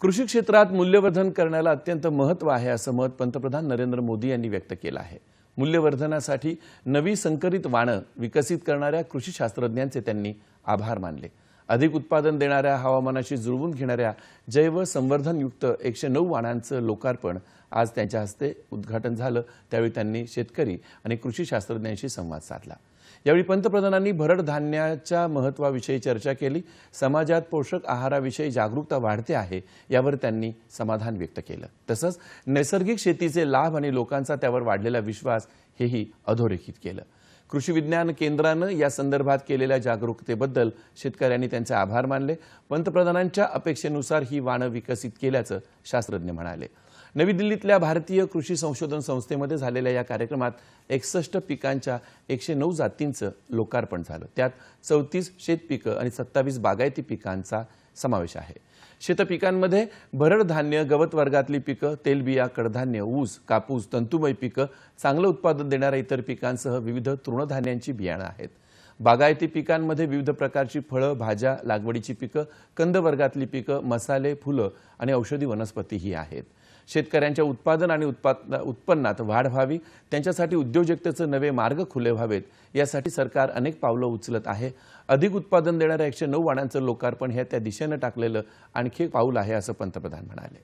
कृषी क्षेत्रात मूल्यवर्धन करण्याला अत्यंत महत्त्व आहे असं मत पंतप्रधान नरेंद्र मोदी यांनी व्यक्त केलं आहे. मूल्यवर्धनासाठी नवी संकरित वाणं विकसित करणाऱ्या कृषी शास्त्रज्ञांचे त्यांनी आभार मानले. अधिक उत्पादन देणाऱ्या हवामानाशी जुळवून घेणाऱ्या जैव संवर्धनयुक्त एकशे नऊ वाणांचं लोकार्पण आज त्यांच्या हस्ते उद्घाटन झालं. त्यावेळी त्यांनी शेतकरी आणि कृषी शास्त्रज्ञांशी संवाद साधला. यावेळी पंतप्रधानांनी भरड धान्याच्या महत्त्वाविषयी चर्चा केली. समाजात पोषक आहाराविषयी जागरूकता वाढते आहे यावर त्यांनी समाधान व्यक्त केलं. तसंच नैसर्गिक शेतीचे लाभ आणि लोकांचा त्यावर वाढलेला विश्वास हेही अधोरेखित केलं. कृषी विज्ञान केंद्रानं या संदर्भात केलेल्या जागरूकतेबद्दल शेतकऱ्यांनी त्यांचे आभार मानले. पंतप्रधानांच्या अपेक्षेनुसार ही वाणं विकसित केल्याचं शास्त्रज्ञ म्हणाले. नवी दिल्लीतल्या भारतीय कृषी संशोधन संस्थेमध्ये झालेल्या या कार्यक्रमात एकसष्ट पिकांच्या एकशे नऊ जातींचं लोकार्पण झालं. त्यात चौतीस शेतपिकं आणि सत्तावीस बागायती पिकांचा समावेश आहे. शेतपिकांमध्ये भरड धान्य गवत वर्गातली पिकं तेलबिया कडधान्य ऊस कापूस तंतुमय पिकं चांगलं उत्पादन देणाऱ्या इतर पिकांसह विविध तृणधान्यांची बियाणं आहेत. बागायती पिकांमध्ये विविध प्रकारची फळं भाज्या लागवडीची पिकं कंद वर्गातली पिकं मसाले फुलं आणि औषधी वनस्पतीही आहेत. शेतकऱ्यांच्या उत्पादन आणि उत्पाद उत्पन्नात वाढ व्हावी त्यांच्यासाठी उद्योजकतेचे नवे मार्ग खुले व्हावेत यासाठी सरकार अनेक पावलं उचलत आहे. अधिक उत्पादन देणाऱ्या एकशे नऊ वाणांचं लोकार्पण हे त्या दिशेनं टाकलेलं आणखी एक पाऊल आहे असं पंतप्रधान म्हणाले.